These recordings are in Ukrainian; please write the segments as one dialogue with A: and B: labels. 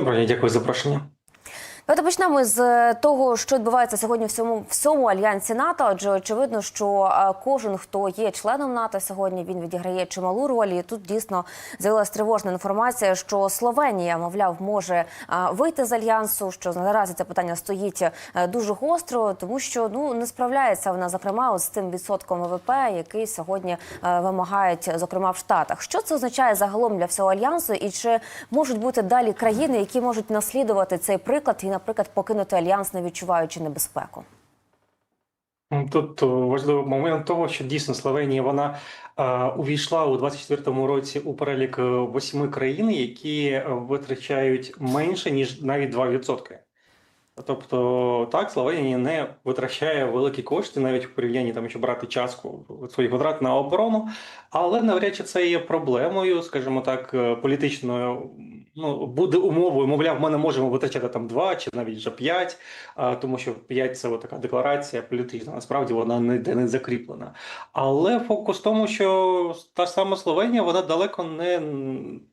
A: Дня, дякую за запрошення.
B: Давайте почнемо з того, що відбувається сьогодні в цьому всьому альянсі НАТО. Адже очевидно, що е, кожен, хто є членом НАТО сьогодні, він відіграє чималу роль. І тут дійсно з'явилася тривожна інформація, що Словенія, мовляв, може е, вийти з альянсу. Що наразі це питання стоїть е, дуже гостро, тому що ну не справляється вона зокрема з тим відсотком ВВП, який сьогодні е, вимагають, зокрема в Штатах. Що це означає загалом для всього альянсу, і чи можуть бути далі країни, які можуть наслідувати цей приклад і, наприклад, покинути альянс, не відчуваючи небезпеку?
A: Тут е, важливий момент того, що дійсно Словенія вона е, увійшла у 24-му році у перелік е, восьми країн, які е, витрачають менше ніж навіть 2%. Тобто так, Словенія не витрачає великі кошти, навіть в порівнянні там, якщо брати частку своїх витрат на оборону, але навряд чи це є проблемою, скажімо так, е, політичною. Ну, буде умовою, мовляв, ми не можемо витрачати там 2 чи навіть вже 5, а, тому що 5 – це така декларація політична. Насправді вона ніде не закріплена. Але фокус в тому, що та сама Словенія, вона далеко не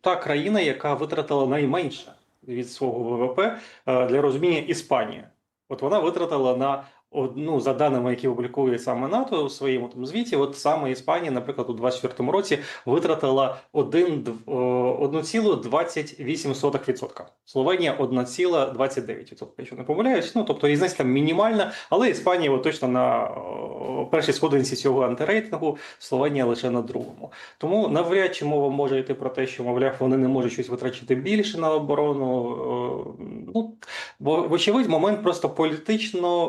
A: та країна, яка витратила найменше від свого ВВП е, для розуміння Іспанія. От вона витратила на одну за даними, які опублікує саме НАТО у своєму там звіті. От саме Іспанія, наприклад, у 24-му році витратила 1, дв- о, 1,28%. Словенія 1,29%, якщо не помиляюсь. Ну тобто різниця там мінімальна, але Іспанія от точно на о, першій сходинці цього антирейтингу, Словенія лише на другому. Тому навряд чи мова може йти про те, що мовляв вони не можуть щось витрачати більше на оборону. Е, Ну бо вочевидь, момент просто політично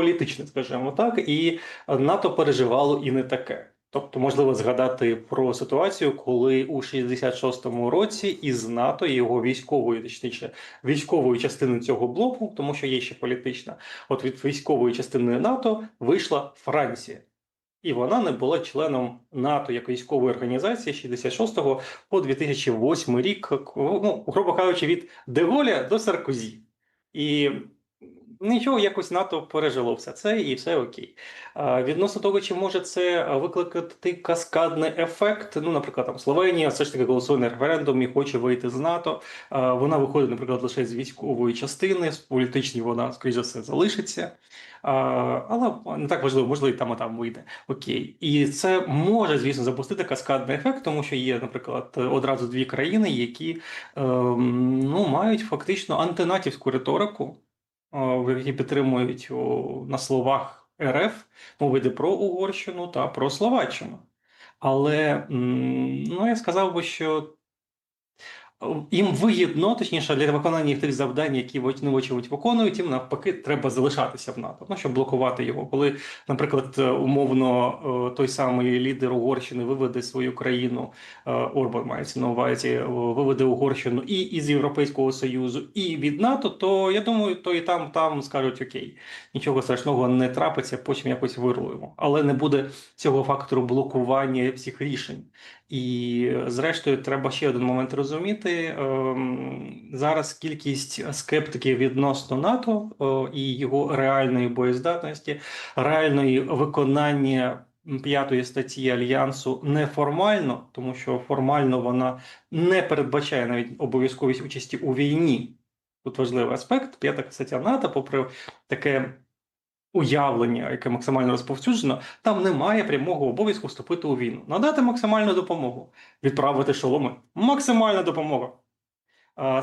A: політичний, скажімо так, і НАТО переживало і не таке. Тобто, можливо згадати про ситуацію, коли у 66-му році із НАТО його військової, точніше, військової частини цього блоку, тому що є ще політична, от від військової частини НАТО вийшла Франція. І вона не була членом НАТО як військової організації з 66 по 2008 рік, ну, грубо кажучи, від Деголя до Саркозі. І нічого якось НАТО пережило все це і все окей. Відносно того, чи може це викликати каскадний ефект. Ну, наприклад, там Словенія все ж таки голосує на референдум і хоче вийти з НАТО. Вона виходить, наприклад, лише з військової частини, з політичній вона, скоріш за все, залишиться. Але не так важливо, можливо, і там і там вийде. Окей. І це може, звісно, запустити каскадний ефект, тому що є, наприклад, одразу дві країни, які ем, ну, мають фактично антинатівську риторику, які підтримують на словах РФ, мова йде про Угорщину та про Словаччину. Але ну, я сказав би, що їм вигідно, точніше, для виконання тих завдань, які вони, вочевидь, виконують, їм навпаки треба залишатися в НАТО, ну, щоб блокувати його. Коли, наприклад, умовно е, той самий лідер Угорщини виведе свою країну, е, Орбан мається на увазі, е, виведе Угорщину і із Європейського Союзу, і від НАТО, то я думаю, то і там, там скажуть окей, нічого страшного не трапиться, потім якось вирулимо. Але не буде цього фактору блокування всіх рішень. І зрештою, треба ще один момент розуміти. ем, Зараз кількість скептиків відносно НАТО і його реальної боєздатності, реальної виконання п'ятої статті альянсу неформально, тому що формально вона не передбачає навіть обов'язковість участі у війні. Тут важливий аспект. П'ята стаття НАТО, попри таке уявлення, яке максимально розповсюджено, там немає прямого обов'язку вступити у війну. Надати максимальну допомогу, відправити шоломи. Максимальна допомога.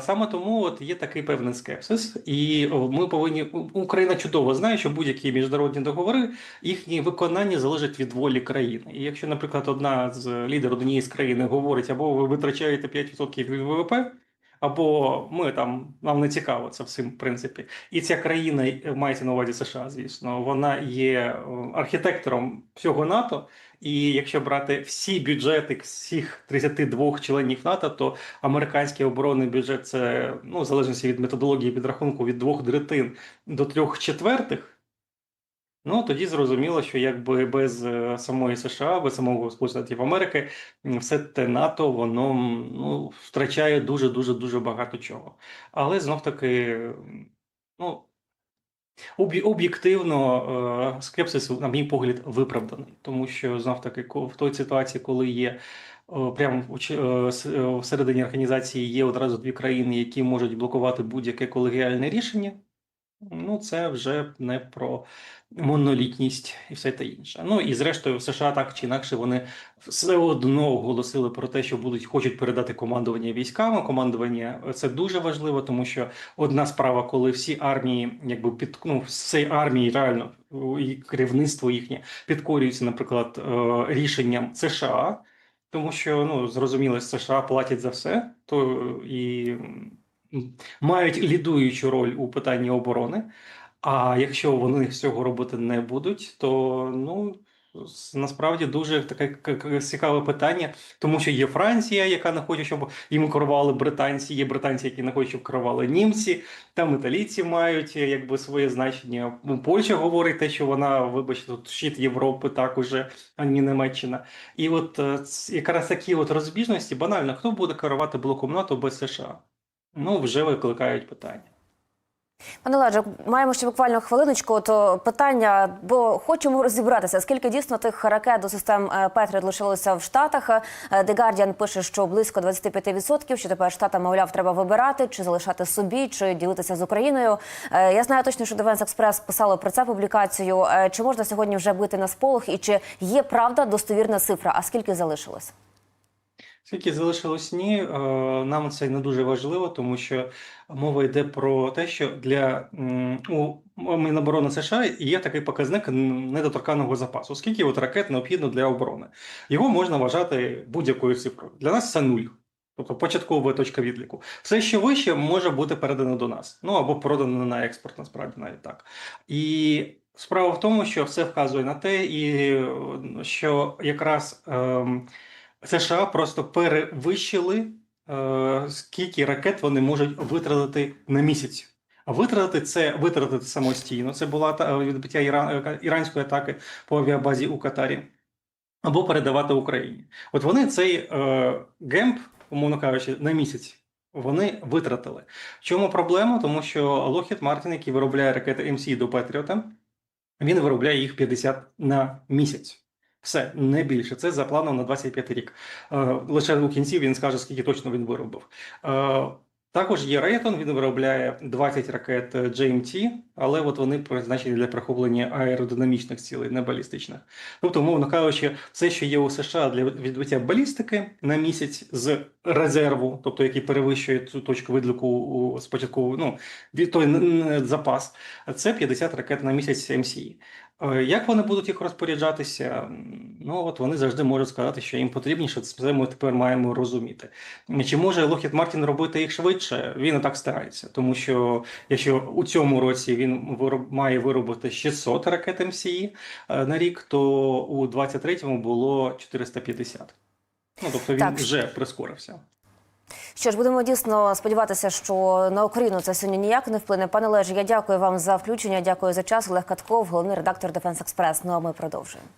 A: Саме тому от є такий певний скепсис, і ми повинні Україна чудово знає, що будь-які міжнародні договори їхнє виконання залежить від волі країни. І якщо, наприклад, одна з лідерів однієї з країн говорить, або ви витрачаєте 5% від ВВП, або ми там нам не цікаво це всім в принципі. І ця країна е, мається на увазі США, звісно, вона є е, архітектором всього НАТО. І якщо брати всі бюджети всіх 32 членів НАТО, то американський оборонний бюджет це ну в залежності від методології підрахунку від двох третин до трьох четвертих. Ну тоді зрозуміло, що якби без е, самої США, без самого Сполучених Штатів Америки, все те НАТО воно ну, втрачає дуже дуже дуже багато чого. Але знов таки, ну об'є- об'єктивно е, скепсис, на мій погляд, виправданий, тому що знов таки в той ситуації, коли є е, прямо всередині організації є одразу дві країни, які можуть блокувати будь-яке колегіальне рішення. Ну, це вже не про монолітність і все те інше. Ну і зрештою, в США так чи інакше вони все одно оголосили про те, що будуть хочуть передати командування військами. Командування це дуже важливо, тому що одна справа, коли всі армії, якби під ну, всі армії реально і керівництво їхнє підкорюється, наприклад, е, рішенням США. Тому що ну зрозуміло, США платять за все, то і м, мають лідуючу роль у питанні оборони. А якщо вони цього робити не будуть, то ну насправді дуже таке цікаве питання, тому що є Франція, яка не хоче, щоб їм керували британці, є британці, які не хочуть, щоб керували німці. Там італійці мають якби своє значення. Ну, Польща говорить те, що вона, вибачте, тут щит Європи, так уже, а не Німеччина. І от е, якраз такі от розбіжності, банально, хто буде керувати блоком НАТО без США? Ну, вже викликають питання.
B: Пане Леже, маємо ще буквально хвилиночку. То питання, бо хочемо розібратися, скільки дійсно тих ракет до систем е, Петріот лишилося в Штатах. Е, The Guardian пише, що близько 25%, що тепер штатам, мовляв, треба вибирати, чи залишати собі, чи ділитися з Україною. Е, Я знаю точно, що Defense Express писало про це публікацію. Чи можна сьогодні вже бити на сполох, і чи є правда достовірна цифра? А скільки залишилось?
A: Скільки залишилось ні, е, нам це не дуже важливо, тому що мова йде про те, що для у Міноборони США є такий показник недоторканого запасу. Скільки от ракет необхідно для оборони? Його можна вважати будь-якою цифрою. Для нас це нуль. Тобто початкова точка відліку. Все, що вище, може бути передано до нас. Ну або продано на експорт, насправді навіть так. І справа в тому, що все вказує на те, і е, що якраз. ем, США просто перевищили, е, скільки ракет вони можуть витратити на місяць. А витратити це витратити самостійно. Це була та відбиття Іра- е, іранської атаки по авіабазі у Катарі, або передавати Україні. От вони цей е, гемп, умовно кажучи, на місяць. Вони витратили. В чому проблема? Тому що Lockheed Martin, який виробляє ракети МС до Петріота, він виробляє їх 50 на місяць. Все, не більше. Це за планом на 25 рік. Е, лише у кінці він скаже, скільки точно він виробив. Також є Рейтон, він виробляє 20 ракет GMT, але от вони призначені для прихоплення аеродинамічних цілей, не балістичних. Тобто, умовно кажучи, все, що є у США для відбиття балістики на місяць з резерву, тобто який перевищує цю точку відліку спочатку, ну той запас, це 50 ракет на місяць МСІ. Е, Як вони будуть їх розпоряджатися? Ну от вони завжди можуть сказати, що їм потрібніше. Це ми тепер маємо розуміти. Чи може Lockheed Martin робити їх швидше? Він і так старається, тому що якщо у цьому році він вироб, має виробити 600 ракет МСІ е, на рік, то у 23-му було 450. Ну тобто він
B: Так.
A: вже прискорився.
B: Що ж, будемо дійсно сподіватися, що на Україну це сьогодні ніяк не вплине. Пане Леже, я дякую вам за включення. Дякую за час. Олег Катков, головний редактор Defense Express. Ну а ми продовжуємо.